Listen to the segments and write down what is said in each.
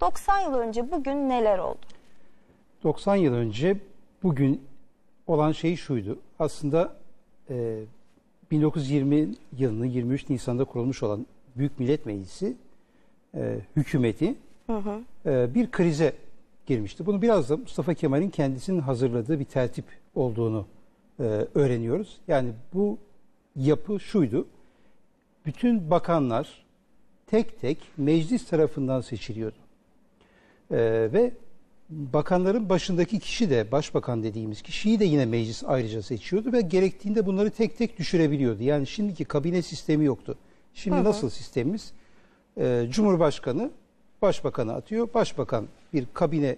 90 yıl önce bugün neler oldu? 90 yıl önce bugün olan şey şuydu. Aslında e, 1920 yılının 23 Nisan'da kurulmuş olan Büyük Millet Meclisi e, hükümeti e, bir krize girmişti. Bunu biraz da Mustafa Kemal'in kendisinin hazırladığı bir tertip olduğunu e, öğreniyoruz. Yani bu yapı şuydu. Bütün bakanlar tek tek meclis tarafından seçiliyordu. E, ve bakanların başındaki kişi de başbakan dediğimiz kişiyi de yine meclis ayrıca seçiyordu ve gerektiğinde bunları tek tek düşürebiliyordu. Yani şimdiki kabine sistemi yoktu. Şimdi nasıl sistemimiz? Ee, Cumhurbaşkanı başbakanı atıyor. Başbakan bir kabine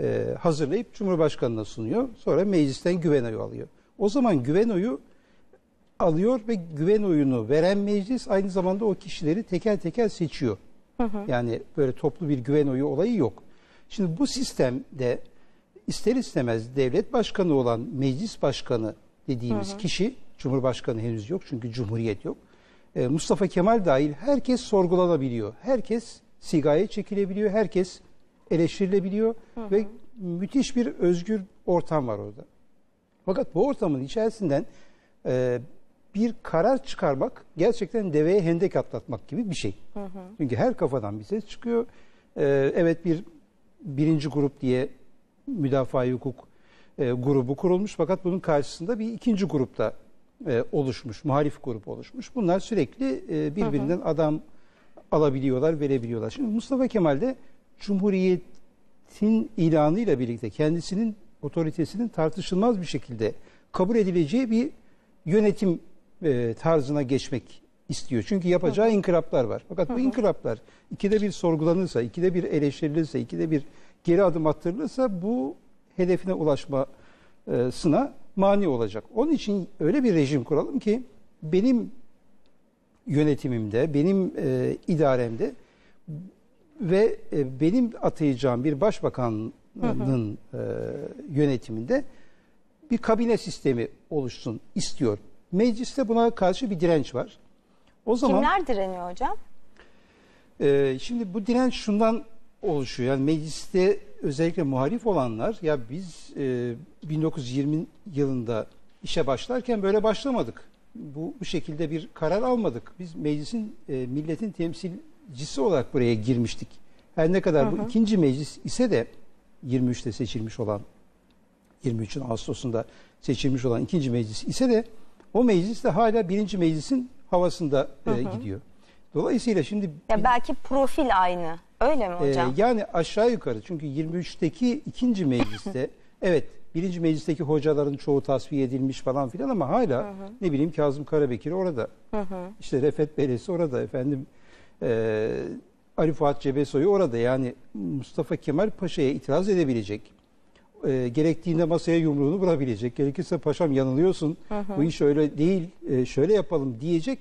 e, hazırlayıp Cumhurbaşkanına sunuyor. Sonra meclisten güven oyu alıyor. O zaman güven oyu alıyor ve güven oyunu veren meclis aynı zamanda o kişileri teker teker seçiyor. Yani böyle toplu bir güven oyu olayı yok. Şimdi bu sistemde ister istemez devlet başkanı olan meclis başkanı dediğimiz kişi, Cumhurbaşkanı henüz yok çünkü cumhuriyet yok. Ee, Mustafa Kemal dahil herkes sorgulanabiliyor. Herkes sigaya çekilebiliyor. Herkes eleştirilebiliyor ve müthiş bir özgür ortam var orada. Fakat bu ortamın içerisinden e, bir karar çıkarmak gerçekten deveye hendek atlatmak gibi bir şey. Çünkü her kafadan bir ses çıkıyor. E, evet bir birinci grup diye müdafaa hukuk e, grubu kurulmuş fakat bunun karşısında bir ikinci grupta e, oluşmuş, muhalif grup oluşmuş. Bunlar sürekli e, birbirinden adam alabiliyorlar, verebiliyorlar. Şimdi Mustafa Kemal de Cumhuriyet'in ilanıyla birlikte kendisinin otoritesinin tartışılmaz bir şekilde kabul edileceği bir yönetim e, tarzına geçmek istiyor. Çünkü yapacağı inkılaplar var. Fakat bu inkılaplar ikide bir sorgulanırsa, ikide bir eleştirilirse, ikide bir geri adım attırılırsa bu hedefine ulaşmasına mani olacak. Onun için öyle bir rejim kuralım ki benim yönetimimde, benim e, idaremde ve e, benim atayacağım bir başbakanın e, yönetiminde bir kabine sistemi oluşsun istiyor. Mecliste buna karşı bir direnç var. O zaman Kimler direniyor hocam? e, şimdi bu direnç şundan oluşuyor. Yani mecliste özellikle muhalif olanlar ya biz e, 1920 yılında işe başlarken böyle başlamadık. Bu, bu şekilde bir karar almadık. Biz meclisin e, milletin temsilcisi olarak buraya girmiştik. Her ne kadar bu ikinci meclis ise de 23'te seçilmiş olan 23'ün Ağustos'unda seçilmiş olan ikinci meclis ise de o meclis de hala birinci meclisin havasında e, gidiyor. Dolayısıyla şimdi Ya belki profil aynı. Öyle mi ee, hocam? yani aşağı yukarı çünkü 23'teki ikinci mecliste evet birinci meclisteki hocaların çoğu tasfiye edilmiş falan filan ama hala ne bileyim Kazım Karabekir orada. İşte Refet Belesi orada efendim e, Ali Fuat Cebesoy'u orada yani Mustafa Kemal Paşa'ya itiraz edebilecek. E, gerektiğinde masaya yumruğunu vurabilecek. Gerekirse paşam yanılıyorsun bu iş öyle değil e, şöyle yapalım diyecek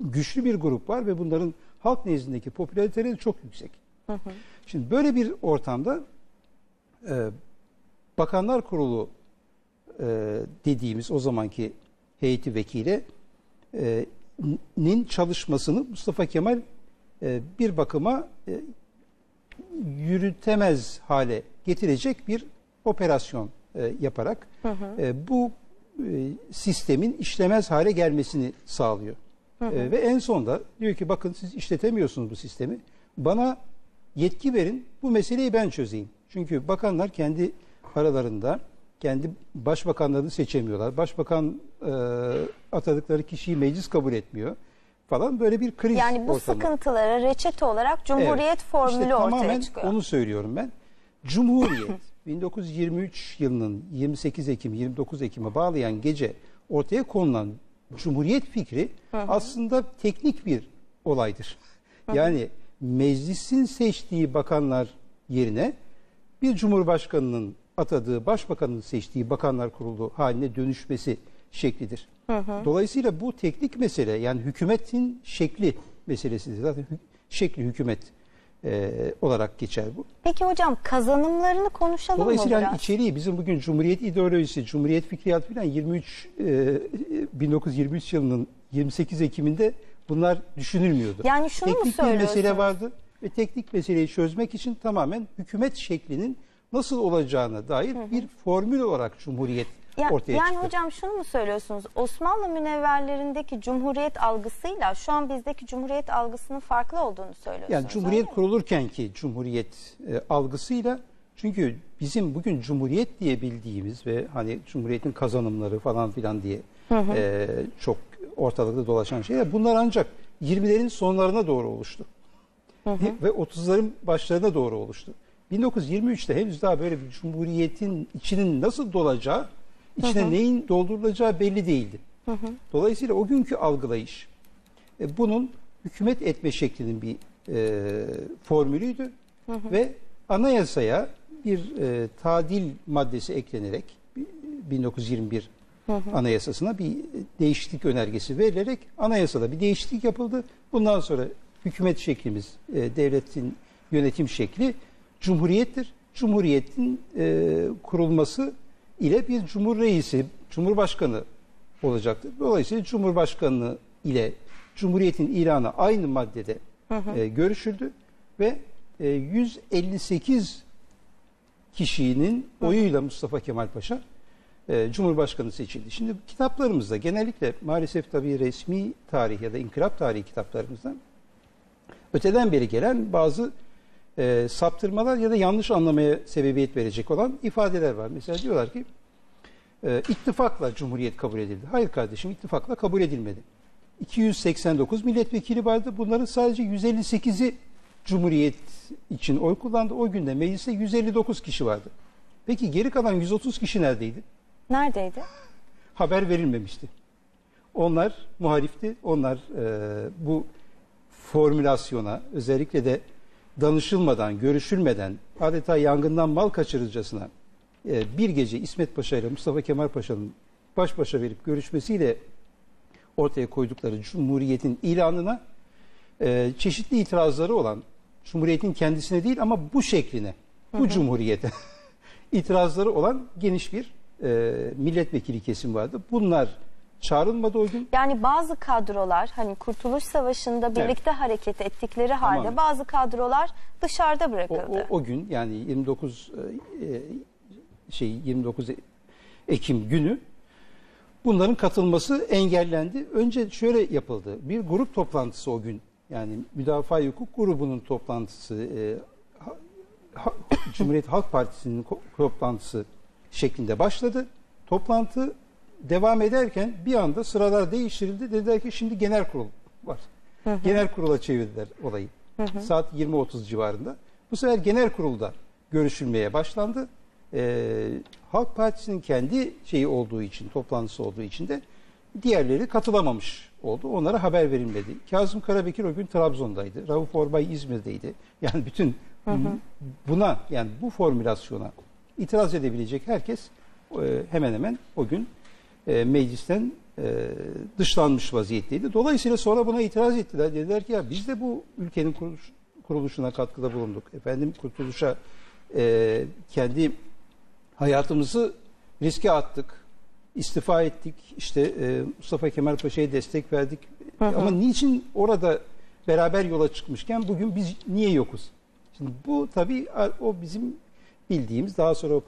güçlü bir grup var ve bunların halk nezdindeki popülariteleri çok yüksek. Şimdi böyle bir ortamda e, Bakanlar Kurulu e, dediğimiz o zamanki heyeti vekile e, nin çalışmasını Mustafa Kemal e, bir bakıma e, yürütemez hale getirecek bir operasyon e, yaparak e, bu e, sistemin işlemez hale gelmesini sağlıyor. E, ve en sonda diyor ki bakın siz işletemiyorsunuz bu sistemi. Bana yetki verin bu meseleyi ben çözeyim. Çünkü bakanlar kendi aralarında kendi başbakanlarını seçemiyorlar. Başbakan e, atadıkları kişiyi meclis kabul etmiyor falan böyle bir kriz Yani bu ortamı. sıkıntılara reçete olarak Cumhuriyet Evet. formülü İşte ortaya tamamen çıkıyor. onu söylüyorum ben. Cumhuriyet 1923 yılının 28 Ekim 29 Ekim'e bağlayan gece ortaya konulan Cumhuriyet fikri aslında teknik bir olaydır. Yani meclisin seçtiği bakanlar yerine bir cumhurbaşkanının atadığı başbakanın seçtiği bakanlar kurulu haline dönüşmesi şeklidir. Dolayısıyla bu teknik mesele yani hükümetin şekli meselesidir. Zaten şekli hükümet e, olarak geçer bu. Peki hocam kazanımlarını konuşalım mı Dolayısıyla biraz? hani içeriği bizim bugün Cumhuriyet ideolojisi, Cumhuriyet fikriyatı falan 23 e, 1923 yılının 28 Ekim'inde bunlar düşünülmüyordu. Yani şunu mu Teknik bir mesele söylüyorsunuz? vardı. ve teknik meseleyi çözmek için tamamen hükümet şeklinin nasıl olacağına dair bir formül olarak Cumhuriyet Ya- ortaya yani çıktı. hocam şunu mu söylüyorsunuz? Osmanlı münevverlerindeki cumhuriyet algısıyla şu an bizdeki cumhuriyet algısının farklı olduğunu söylüyorsunuz. Yani Cumhuriyet kurulurken ki Cumhuriyet e, algısıyla çünkü bizim bugün Cumhuriyet diye bildiğimiz ve hani Cumhuriyet'in kazanımları falan filan diye e, çok ortalıkta dolaşan şeyler bunlar ancak 20'lerin sonlarına doğru oluştu. Ve 30'ların başlarına doğru oluştu. 1923'te henüz daha böyle bir Cumhuriyet'in içinin nasıl dolacağı, içine neyin doldurulacağı belli değildi. Dolayısıyla o günkü algılayış e, bunun hükümet etme şeklinin bir e, formülüydü ve anayasaya bir e, tadil maddesi eklenerek bi- 1921 anayasasına bir değişiklik önergesi verilerek anayasada bir değişiklik yapıldı. Bundan sonra hükümet şeklimiz, e, devletin yönetim şekli cumhuriyettir. Cumhuriyetin e, kurulması ile bir cumhur reisi, cumhurbaşkanı olacaktır. Dolayısıyla Cumhurbaşkanlığı ile Cumhuriyet'in ilanı aynı maddede e, görüşüldü ve e, 158 kişinin oyuyla Mustafa Kemal Paşa e, Cumhurbaşkanı seçildi. Şimdi kitaplarımızda genellikle maalesef tabii resmi tarih ya da inkılap tarihi kitaplarımızda öteden beri gelen bazı e, saptırmalar ya da yanlış anlamaya sebebiyet verecek olan ifadeler var. Mesela diyorlar ki e, ittifakla Cumhuriyet kabul edildi. Hayır kardeşim ittifakla kabul edilmedi. 289 milletvekili vardı. Bunların sadece 158'i Cumhuriyet için oy kullandı. O günde mecliste 159 kişi vardı. Peki geri kalan 130 kişi neredeydi? Neredeydi? Haber verilmemişti. Onlar muhalifti. Onlar e, bu formülasyona özellikle de danışılmadan, görüşülmeden adeta yangından mal kaçırırcasına e, bir gece İsmet Paşa ile Mustafa Kemal Paşa'nın baş başa verip görüşmesiyle ortaya koydukları Cumhuriyet'in ilanına e, çeşitli itirazları olan Cumhuriyet'in kendisine değil ama bu şekline, bu Cumhuriyet'e itirazları olan geniş bir e, milletvekili kesim vardı. Bunlar çağrılmadı o gün. Yani bazı kadrolar hani Kurtuluş Savaşı'nda birlikte hareket ettikleri halde Tamamen. bazı kadrolar dışarıda O, bırakıldı. o, o gün yani 29 e, e, şey 29 Ekim günü bunların katılması engellendi. Önce şöyle yapıldı. Bir grup toplantısı o gün. Yani Müdafaa Hukuk grubunun toplantısı e, ha- Cumhuriyet Halk Partisi'nin toplantısı şeklinde başladı. Toplantı devam ederken bir anda sıralar değiştirildi. Dediler ki şimdi genel kurul var. Genel kurula çevirdiler olayı. Saat 20.30 civarında. Bu sefer genel kurulda görüşülmeye başlandı. Ee, Halk Partisi'nin kendi şeyi olduğu için, toplantısı olduğu için de diğerleri katılamamış oldu. Onlara haber verilmedi. Kazım Karabekir o gün Trabzon'daydı. Rauf Orbay İzmir'deydi. Yani bütün buna yani bu formülasyona itiraz edebilecek herkes e, hemen hemen o gün e, meclisten e, dışlanmış vaziyetteydi. Dolayısıyla sonra buna itiraz ettiler. Dediler ki ya biz de bu ülkenin kuruluş- kuruluşuna katkıda bulunduk. Efendim kurtuluşa e, kendi hayatımızı riske attık. istifa ettik. İşte e, Mustafa Kemal Paşa'ya destek verdik. Ama niçin orada beraber yola çıkmışken bugün biz niye yokuz? Şimdi bu tabii o bizim bildiğimiz daha sonra o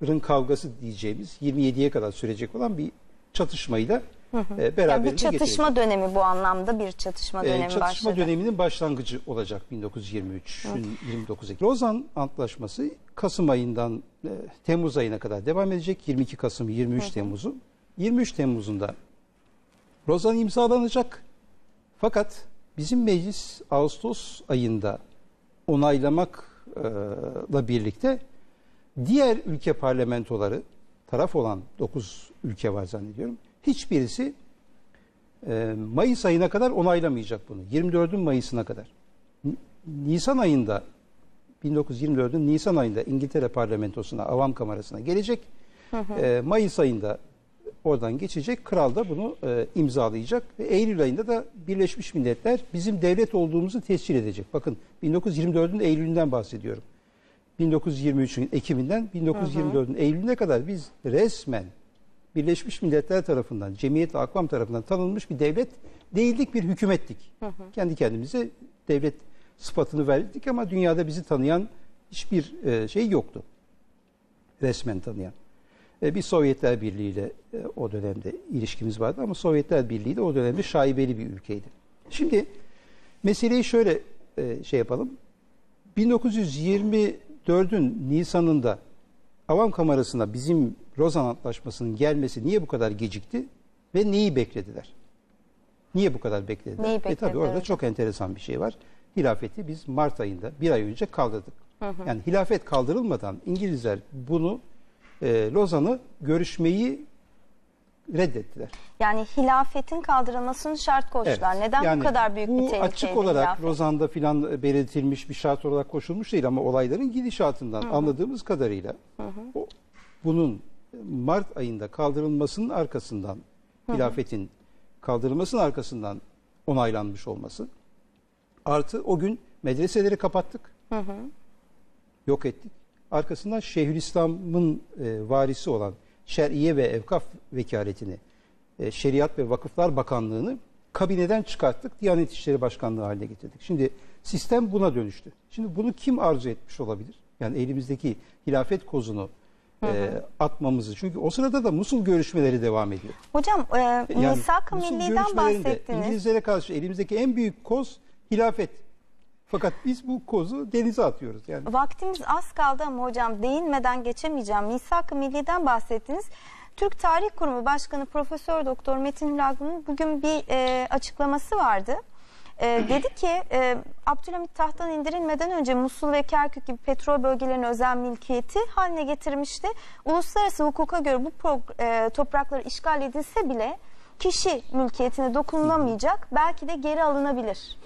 paşaların kavgası diyeceğimiz 27'ye kadar sürecek olan bir çatışmayla e, Yani beraberinde bu çatışma getirecek. dönemi bu anlamda bir çatışma Ee, dönemi çatışma başladı. döneminin başlangıcı olacak 1923'ün 29 Ekim. Lozan Antlaşması Kasım ayından e, Temmuz ayına kadar devam edecek. 22 Kasım 23 Temmuz'u. 23 Temmuz'unda Lozan imzalanacak. Fakat bizim meclis Ağustos ayında onaylamakla birlikte diğer ülke parlamentoları taraf olan 9 ülke var zannediyorum. Hiçbirisi e, Mayıs ayına kadar onaylamayacak bunu. 24'ün Mayıs'ına kadar. Nisan ayında 1924'ün Nisan ayında İngiltere parlamentosuna, avam kamerasına gelecek. E, Mayıs ayında oradan geçecek. Kral da bunu e, imzalayacak. Ve Eylül ayında da Birleşmiş Milletler bizim devlet olduğumuzu tescil edecek. Bakın 1924'ün Eylül'ünden bahsediyorum. 1923'ün Ekim'inden 1924'ün Eylül'üne kadar biz resmen Birleşmiş Milletler tarafından, Cemiyet ve Akvam tarafından tanınmış bir devlet değildik, bir hükümettik. Kendi kendimize devlet sıfatını verdik ama dünyada bizi tanıyan hiçbir e, şey yoktu. Resmen tanıyan. E, bir Sovyetler Birliği ile e, o dönemde ilişkimiz vardı ama Sovyetler Birliği de o dönemde şaibeli bir ülkeydi. Şimdi meseleyi şöyle şey yapalım. 1924'ün Nisan'ında Avam Kamerası'na bizim Rozan Antlaşması'nın gelmesi niye bu kadar gecikti ve neyi beklediler? Niye bu kadar beklediler? Neyi e tabii beklediler orada çok enteresan bir şey var. Hilafeti biz Mart ayında bir ay önce kaldırdık. Yani hilafet kaldırılmadan İngilizler bunu e, Lozan'ı görüşmeyi reddettiler. Yani hilafetin kaldırılmasını şart koştular. Evet. Neden Yani bu kadar büyük bir bu tehlikeydi açık olarak hilafet? Lozan'da filan belirtilmiş bir şart olarak koşulmuş değil ama olayların gidişatından anladığımız kadarıyla o, bunun Mart ayında kaldırılmasının arkasından hilafetin kaldırılmasının arkasından onaylanmış olması artı o gün medreseleri kapattık yok ettik. Arkasından Şeyhülislam'ın e, varisi olan Şer'iye ve Evkaf Vekaletini, e, Şeriat ve Vakıflar Bakanlığı'nı kabineden çıkarttık. Diyanet İşleri Başkanlığı haline getirdik. Şimdi sistem buna dönüştü. Şimdi bunu kim arzu etmiş olabilir? Yani elimizdeki hilafet kozunu e, atmamızı. Çünkü o sırada da Musul görüşmeleri devam ediyor. Hocam e, Yani Misak-ı Milli'den bahsettiniz. İngilizlere karşı elimizdeki en büyük koz hilafet. Fakat biz bu kozu denize atıyoruz. Yani Vaktimiz az kaldı ama hocam değinmeden geçemeyeceğim. Misak-ı Milli'den bahsettiniz. Türk Tarih Kurumu Başkanı Profesör Doktor Metin Hülagü'nün bugün bir e, açıklaması vardı. E, dedi ki e, Abdülhamit tahttan indirilmeden önce Musul ve Kerkük gibi petrol bölgelerinin özel mülkiyeti haline getirmişti. Uluslararası hukuka göre bu e, topraklar işgal edilse bile kişi mülkiyetine dokunulamayacak belki de geri alınabilir.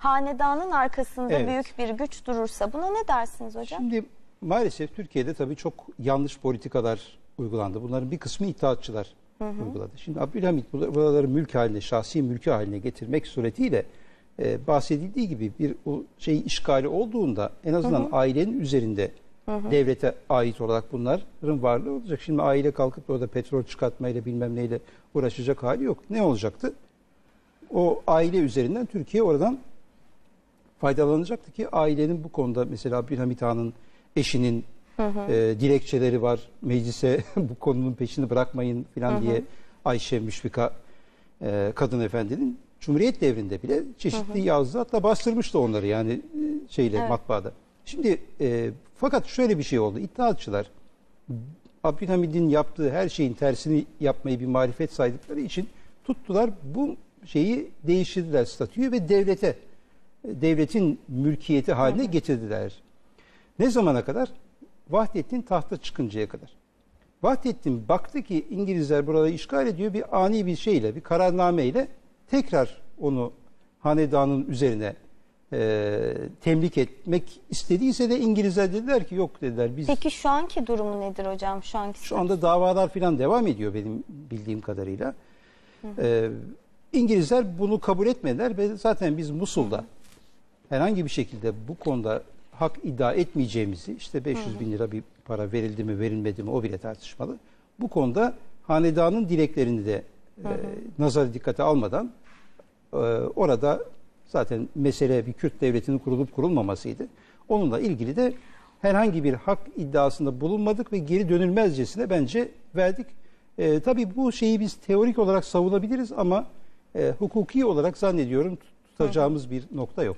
Hanedanın arkasında Evet. büyük bir güç durursa buna ne dersiniz hocam? Şimdi maalesef Türkiye'de tabii çok yanlış politikalar uygulandı. Bunların bir kısmı itaatçılar uyguladı. Şimdi Abdülhamit bur- buraları mülk haline, şahsi mülkü haline getirmek suretiyle e, bahsedildiği gibi bir o şey işgali olduğunda en azından ailenin üzerinde devlete ait olarak bunların varlığı olacak. Şimdi aile kalkıp da orada petrol çıkartmayla bilmem neyle uğraşacak hali yok. Ne olacaktı? O aile üzerinden Türkiye oradan faydalanacaktı ki ailenin bu konuda mesela Abdülhamit Han'ın eşinin e, dilekçeleri var. Meclise bu konunun peşini bırakmayın falan diye Ayşe Müşfika e, kadın efendinin Cumhuriyet devrinde bile çeşitli yazdı. Hatta bastırmıştı onları yani e, şeyle Evet. matbaada. Şimdi e, fakat şöyle bir şey oldu. İttihatçılar Abdülhamid'in yaptığı her şeyin tersini yapmayı bir marifet saydıkları için tuttular bu şeyi değiştirdiler statüyü ve devlete devletin mülkiyeti haline getirdiler. Ne zamana kadar? Vahdettin tahta çıkıncaya kadar. Vahdettin baktı ki İngilizler burayı işgal ediyor bir ani bir şeyle, bir kararnameyle tekrar onu hanedanın üzerine e, temlik etmek istediyse de İngilizler dediler ki yok dediler biz Peki şu anki durumu nedir hocam? Şu anki şu anda davalar falan devam ediyor benim bildiğim kadarıyla. Ee, İngilizler bunu kabul etmediler ve zaten biz Musul'da herhangi bir şekilde bu konuda hak iddia etmeyeceğimizi işte 500 bin lira bir para verildi mi verilmedi mi o bile tartışmalı. Bu konuda hanedanın dileklerini de e, nazara dikkate almadan e, orada zaten mesele bir Kürt devletinin kurulup kurulmamasıydı. Onunla ilgili de herhangi bir hak iddiasında bulunmadık ve geri dönülmezcesine bence verdik. E, tabii bu şeyi biz teorik olarak savunabiliriz ama e, hukuki olarak zannediyorum tutacağımız bir nokta yok.